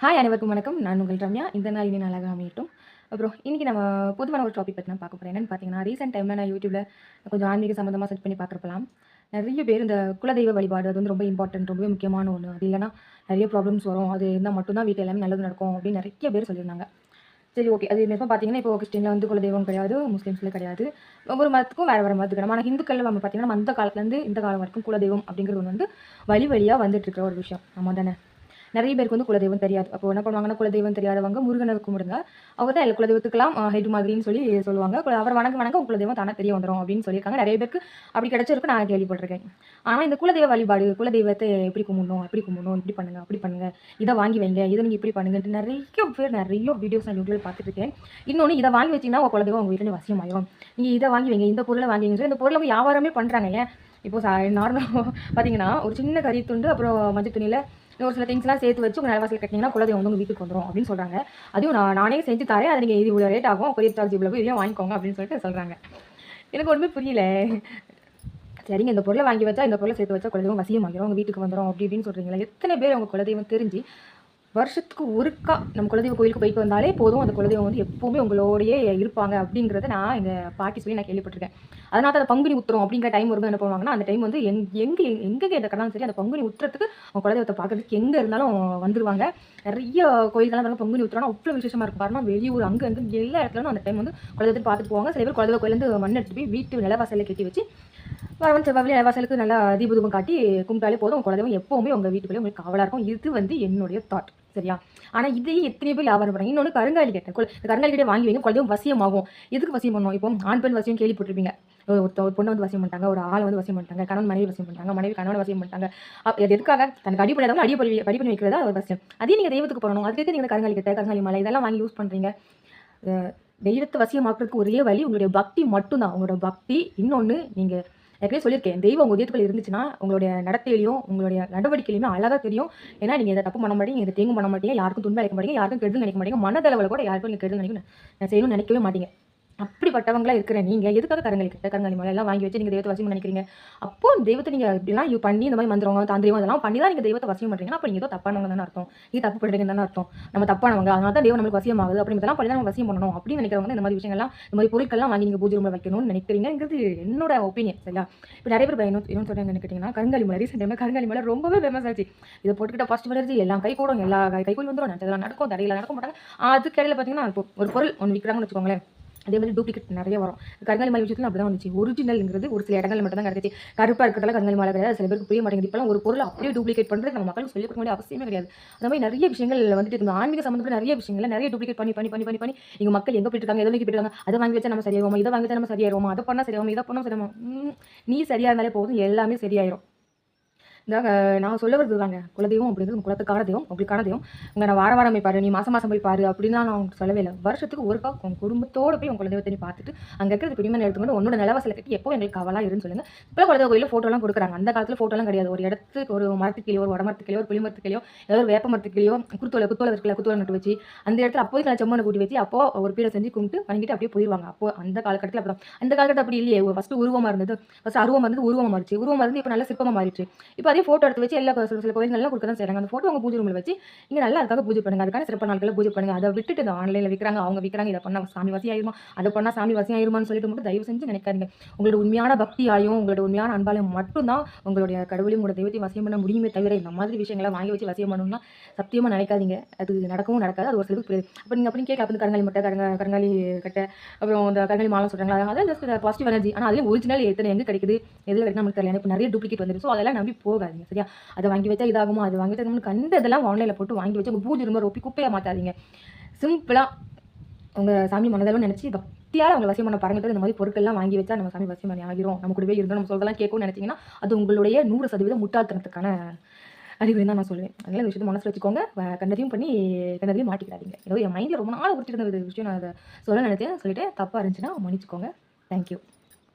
Hi அனைவருக்கும் வணக்கம். நான் உங்கள் ரம்யா. இந்த நாள் இனி நாளாக அமையட்டும். அப்புறம் இன்றைக்கி நம்ம பொதுவான ஒரு டாபிக் பற்றி நான் பார்க்க போகிறேன் என்னென்னு பார்த்தீங்கன்னா ரீசெண்ட் டைமில் நான் யூடியூப்பில் கொஞ்சம் ஆன்மீக சம்மந்தமாக சர்ச் பண்ணி பார்க்குறப்பலாம் நிறைய பேர் இந்த குலதெய்வ வழிபாடு அது வந்து ரொம்ப இம்பார்ட்டன்ட் ரொம்பவே முக்கியமான ஒன்று அது இல்லைன்னா நிறைய ப்ராப்ளம்ஸ் வரும். அது இருந்தால் மட்டும்தான் வீட்டில் எல்லாமே நல்லது நடக்கும் அப்படின்னு நிறைய பேர் சொல்லியிருந்தாங்க. சரி ஓகே அது இப்போ பார்த்தீங்கன்னா இப்போ கிறிஸ்டினில் வந்து குலதெய்வம் கிடையாது முஸ்லீம்ஸில் கிடையாது. ஒவ்வொரு மதத்துக்கும் வேறு வேறு மதத்துக்கு நம்ம ஆனால் ஹிந்துக்கள் நம்ம பார்த்தீங்கன்னா அந்த காலத்துலேருந்து இந்த காலம் வரைக்கும் குலதெய்வம் அப்படிங்கிறது ஒன்று வந்து வழி வழியாக வந்துட்டு இருக்கிற ஒரு விஷயம். நம்ம தானே? நிறைய பேருக்கு வந்து குலதெய்வம் தெரியாது. அப்போ என்ன பண்ணுவாங்கன்னா குலதெய்வம் தெரியாதவங்க முருகனை கும்பிடுங்க. அவங்க தான் எல்லா குலதெய்வத்துக்கெல்லாம் ஹெட் மாதிரின்னு சொல்லி சொல்லுவாங்க. குல- அவர் வணங்க வணங்க உங்க குலதெய்வம் தானே தெரிய வந்துடும் அப்படின்னு சொல்லியிருக்காங்க. நிறைய பேருக்கு அப்படி கிடைச்சிருக்கு நான் கேள்விப்பட்டிருக்கேன். ஆனால் இந்த குலதெய்வ வழிபாடு குலதெய்வத்தை எப்படி கும்பிடணும் எப்படி கும்பிடணும் இப்படி பண்ணுங்க அப்படி பண்ணுங்க இதை வாங்கி வைங்க இதை நீங்கள் இப்படி பண்ணுங்கன்ட்டு நிறைய பேர் நிறைய வீடியோஸ் நான் யூடியூப்ல பார்த்துட்டு இருக்கேன் இன்னொன்று இதை வாங்கி வச்சிங்கன்னா உங்கள் குலதெய்வம் உங்கள் வீட்டில் வசியமாயிரும். நீங்கள் இதை வாங்கி வைங்க இந்த பொருளை வாங்கி வைங்க. இந்த பொருளை வியாபாரமே பண்ணுறாங்க ஏன் இப்போ சா நார்மலாக பார்த்தீங்கன்னா ஒரு சின்ன கறி துண்டு அப்புறம் மஞ்சள் துணியில் ஒரு சில திங்ஸ்லாம் சேர்த்து வச்சு உங்கள் நிலவாசல் கட்டிங்கன்னா குலதெய்வம் வந்து உங்கள் வீட்டுக்கு வந்துடும் அப்படின்னு சொல்கிறாங்க அதுவும் நான் நானே செஞ்சு தரேன். அது நீங்கள் இது இவ்வளோ ரேட் ஆகும். கொரியர் சார்ஜ் இவ்வளோ இதையும் வாங்கிக்கோங்க அப்படின்னு சொல்லிட்டு சொல்கிறாங்க எனக்கு ஒன்றுமே புரியல. சரிங்க இந்த பொருளை வாங்கி வச்சா இந்த பொருளை சேர்த்து வச்சா குலதெய்வம் வசியம் வாங்கிடும் உங்கள் வீட்டுக்கு வந்துடும் அப்படி இப்படின்னு சொல்கிறீங்களா எத்தனை பேர் உங்கள் குலதெய்வம் தெரிஞ்சு வருஷத்துக்கு ஒருக்கா நம்ம குலதெய்வ கோயிலுக்கு போயிட்டு வந்தாலே போதும். அந்த குலதெய்வம் வந்து எப்போவுமே உங்களோடயே இருப்பாங்க அப்படிங்கிறத நான் எங்கள் பாட்டி சொல்லி நான் கேள்விப்பட்டிருக்கேன். அதனால தான் அந்த பங்குனி உத்திரம் அப்படிங்கிற டைம் வரும்போது என்ன பண்ணுவாங்கன்னா அந்த டைம் வந்து எங் எங்கே எங்கே எந்த கடனாலும் சரி அந்த பங்குனி உத்திரத்துக்கு அவங்க குலதெய்வத்தை பார்க்கறதுக்கு எங்கே இருந்தாலும் வந்துருவாங்க. நிறைய கோயில்கள்லாம் பாருங்க பங்குனி உத்திரம்னா அவ்வளோ விசேஷமாக இருக்கும். காரணம் வெளியூர் அங்கே அங்கே எல்லா இடத்துலையும் அந்த டைம் வந்து குலதெய்வத்தை பார்த்துட்டு போவாங்க. சில பேர் குலதெய்வ கோயிலேருந்து மண் எடுத்துட்டு போய் வீட்டு நிலவாசலில் கட்டி வச்சு வரவன் செவ்வாய் நிலவாசலுக்கு நல்லா தீபதூபம் காட்டி கும்பிட்டாலே போதும். குலதெய்வம் எப்போவுமே உங்கள் வீட்டுக்குள்ளே உங்களுக்கு காவலாக இருக்கும். இது வந்து என்னுடைய தாட் சரியா ஆனால் இதையே எத்தனை பேர் வியாபாரம் பண்ணுறாங்க இன்னொன்று கருங்காலி கேட்டேன் குல- கருங்காலி கிட்டே வாங்கி வைங்க. குழந்தையும் வசியமாகும். எதுக்கு வசியம் பண்ணுவோம் இப்போ ஆண் பெண் வசியம் கேள்விப்பட்டிருப்பீங்க. ஒரு ஒருத்த- ஒரு பொண்ணை வந்து வசியம் பண்ணிட்டாங்க. ஒரு ஆளை வந்து வசியம் பண்ணிட்டாங்க. கணவன் மனைவி வசியம் பண்ணிட்டாங்க. மனைவி கணவன் வசியம் பண்ணிட்டாங்க. அது எதுக்காக? தனக்கு அடி பண்ணாதவங்க அடி பண்ணி அடி பண்ணி வைக்கிறதா ஒரு வசியம். அதே நீங்கள் தெய்வத்துக்கு பண்ணணும் அதுக்கு நீங்கள் கருங்காலி கிட்ட கருங்காலி மலை இதெல்லாம் வாங்கி யூஸ் பண்ணுறீங்க தெய்வத்தை வசியமாக்குறதுக்கு ஒரே வழி உங்களுடைய பக்தி மட்டும்தான். உங்களோட பக்தி இன்னொன்று நீங்கள் ஏற்கனவே சொல்லியிருக்கேன் தெய்வம் உங்கள் இதயத்துக்குள்ள இருந்துச்சுன்னா உங்களுடைய நடத்தையிலையும் உங்களுடைய நடவடிக்கையிலையுமே அழகாக தெரியும். ஏன்னா நீங்கள் இதை தப்பு பண்ண மாட்டீங்க இதை தேங்கும் பண்ண மாட்டீங்க யாருக்கும் துன்பம் நினைக்க மாட்டீங்க யாருக்கும் கெடுதல் நினைக்க மாட்டீங்க மனதளவில் கூட யாருக்கும் நீங்க கெடுதல் நினைக்கணும் நான் செய்யணும்னு நினைக்கவே மாட்டீங்க. அப்படிப்பட்டவங்களாக இருக்கிற நீங்கள் எதுக்காக கரங்கள் கிட்ட கரங்களி மலை எல்லாம் வாங்கி வச்சு நீங்கள் தெய்வத்தை வசியம் நினைக்கிறீங்க? அப்போ தெய்வத்தை நீங்கள் இப்படிலாம் யூ பண்ணி இந்த மாதிரி மந்திரவங்க தாந்திரியம் அதெல்லாம் பண்ணி தான் நீங்கள் தெய்வத்தை வசியம் பண்ணுறீங்க அப்போ நீங்கள் ஏதோ தப்பானவங்க தானே அர்த்தம். இது தப்பு பண்ணுறீங்க தானே அர்த்தம். நம்ம தப்பானவங்க அதனால தான் தெய்வம் நம்மளுக்கு வசியம் ஆகுது அப்படி இதெல்லாம் பண்ணி தான் நம்ம வசியம் பண்ணணும். அப்படின்னு நினைக்கிறவங்க இந்த மாதிரி விஷயங்கள்லாம் இந்த மாதிரி பொருட்கள்லாம் வாங்கி நீங்கள் பூஜை ரூமில் வைக்கணும்னு நினைக்கிறீங்கிறது என்னோட ஒப்பீனியன் சரியா? இப்போ நிறைய பேர் என்ன இன்னும் சொல்றாங்க என்ன கருங்காலி மலை ரீசெண்ட் டைமில் கருங்காலி மலை ரொம்பவே ஃபேமஸ் ஆச்சு. இதை போட்டுக்கிட்ட ஃபஸ்ட் வளர்ச்சி எல்லாம் கை கூடும் எல்லா கை கைகூல் வந்துடும் நினச்சதெல்லாம் நடக்கும் தடையில் நடக்க மாட்டாங்க. அதுக்கு இடையில பார்த்தீங்கன்னா இப்போ ஒரு பொருள் ஒன்று விற்கிறாங்கன்னு வச்சுக்கோங்களேன். அதே மாதிரி டூப்ளிகேட் நிறைய வரும். கருங்காலி மலை விஷயத்துல அப்படி தான் வந்துச்சு. ஒரிஜினல்ங்கிறது ஒரு சில இடங்கள் மட்டும் தான் கிடைச்சி கருப்பாக இருக்கிறதால கருங்காலி மலை கிடையாது. சில பேருக்கு புரிய மாட்டேங்குது. இப்போலாம் ஒரு பொருள் அப்படியே டூப்ளிகேட் பண்ணுறது நம்ம மக்களுக்கு சொல்லிக் கொடுக்க வேண்டிய அவசியமே கிடையாது. அந்த மாதிரி நிறைய விஷயங்கள் வந்துட்டு இந்த ஆன்மீக சம்மந்தப்பட்ட நிறைய விஷயங்கள் நிறைய டூப்ளிகேட் பண்ணி பண்ணி பண்ணி பண்ணி பண்ணி எங்கள் மக்கள் எங்கே போயிட்டு இருக்காங்க? எதோ போயிட்டு இருக்காங்க? அதை வாங்கி வச்சா நம்ம சரியாகுமா இதை வாங்கி வச்சா நம்ம சரியாயிருமா அதை பண்ணால் சரியாகும்? இதை பண்ணால் சரியாகும்? நீ சரியாக இருந்தாலே போதும். எல்லாமே சரியாயிரும். இந்த நான் சொல்ல வருது தாங்க. குலதெய்வம் அப்படிங்கிறது குலத்துக்கான தெய்வம் உங்களுக்கான தெய்வம். உங்களை நான் வார வாரம் போய் பாரு நீ மாசம் மாசம் போய் பாரு அப்படின்லாம் நான் சொல்லவே இல்லை. வருஷத்துக்கு ஒருக்கா உங்க குடும்பத்தோட போய் உங்க குலதெய்வத்தை நீ பார்த்துட்டு அங்கே இருக்கிறது பிடிமன் எடுத்துக்கொண்டு உன்னோட நிலவாசல கட்டி எப்போ எங்களுக்கு கவலா இருன்னு சொல்லுங்க. இப்போ குலதெய்வ கோயிலில் ஃபோட்டோலாம் கொடுக்குறாங்க. அந்த காலத்தில் ஃபோட்டோலாம் கிடையாது. ஒரு இடத்துக்கு ஒரு மரத்துக்கிளியோ ஒரு வடமரத்துக்கிளையோ ஒரு புளிமரத்துக்கிளியோ ஏதோ ஒரு வேப்ப மரத்துக்கிளையோ குத்துவலை குத்துவலை இருக்குல்ல நட்டு வச்சு அந்த இடத்துல அப்போதைக்கு நான் செம்மனை கூட்டி வச்சு அப்போ ஒரு பீடை செஞ்சு கும்பிட்டு வணங்கிட்டு அப்படியே போயிடுவாங்க அப்போ அந்த காலகட்டத்தில் அப்புறம் அந்த காலகட்டத்தில் அப்படி இல்லையே. ஃபஸ்ட்டு உருவமாக இருந்தது. ஃபஸ்ட் அருவமாக இருந்தது உருவமாக மாறிச்சு. உருவமாக இருந்து இப்போ நல்ல சிற்பமாக மாறிடுச்சு. இப்போ அதே ஃபோட்டோ எடுத்து வச்சு எல்லா சில சில நல்லா கொடுக்க தான் செய்றாங்க. அந்த ஃபோட்டோ உங்க பூஜை ரூமில் வச்சு இங்கே நல்லா அதுக்காக பூஜை பண்ணுங்க. அதுக்கான சிறப்பு நாட்களில் பூஜை பண்ணுங்க. அதை விட்டுட்டு இந்த ஆன்லைனில் விற்கிறாங்க அவங்க விற்கிறாங்க இதை பண்ணா சாமி வசி ஆயிருமா? அதை பண்ணா சாமி வசி ஆயிருமான்னு சொல்லிட்டு மட்டும் தயவு செஞ்சு நினைக்காதீங்க. உங்களோட உண்மையான பக்தியாயும் உங்களோட உண்மையான அன்பாலையும் மட்டும்தான் உங்களுடைய கடவுளையும் உங்களோட தெய்வத்தையும் வசியம் பண்ண முடியுமே தவிர இந்த மாதிரி விஷயங்களை வாங்கி வச்சு வசியம் பண்ணணும்னா சத்தியமாக நினைக்காதீங்க. அது நடக்கவும் நடக்காது. அது ஒரு சிலருக்கு புரியுது. அப்போ நீங்கள் அப்படின்னு கேட்க அப்படி கருங்காலி மட்டை கருங்க கருங்காலி கட்டை அப்புறம் இந்த கருங்காலி மாலை சொல்கிறாங்களா அதான் ஜஸ்ட் பாசிட்டிவ் எனர்ஜி ஆனால் அதுலேயும் ஒரிஜினல் எத்தனை எங்கே கிடைக்குது? எதில் கிடைக்கும் நமக்கு தெரியல. இப்போ நிறைய டூப்ளிகேட் வந்துருக்கு ஸோ அதெல்லாம் நம்பி போகாதீங்க சரியா? அதை வாங்கி வச்சா இதாகுமா? அது வாங்கி வச்சா நம்மளுக்கு கண்ட இதெல்லாம் ஆன்லைனில் போட்டு வாங்கி வச்சு உங்கள் பூஜை ரொம்ப ரொப்பி குப்பையாக மாற்றாதீங்க சிம்பிளாக உங்கள் சாமி மனதளவு நினச்சி பக்தியால் அவங்க வசியம் பண்ண பாருங்க இந்த மாதிரி பொருட்கள்லாம் வாங்கி வச்சா நம்ம சாமி வசியம் பண்ணி ஆகிரும். நம்ம கூடவே இருந்தோம் நம்ம சொல்கிறதெல்லாம் கேட்கும்னு நினைச்சீங்கன்னா அது உங்களுடைய நூறு சதவீதம் முட்டாள்தனத்துக்கான அறிகுறி தான் நான் சொல்லுவேன். அதனால இந்த விஷயத்தை மனசில் வச்சுக்கோங்க. கண்டதையும் பண்ணி கண்டதையும் மாட்டிக்கிறாதீங்க ஏதோ என் மைண்டில் ரொம்ப நாள் உறுத்திட்டு இருந்த ஒரு விஷயம் நான் அதை சொல்ல நினைச்சேன். சொல்லிட்டு தப்பாக இருந்துச்சுன்னா மன்னிச்சுக்கோங்க. தேங்க்யூ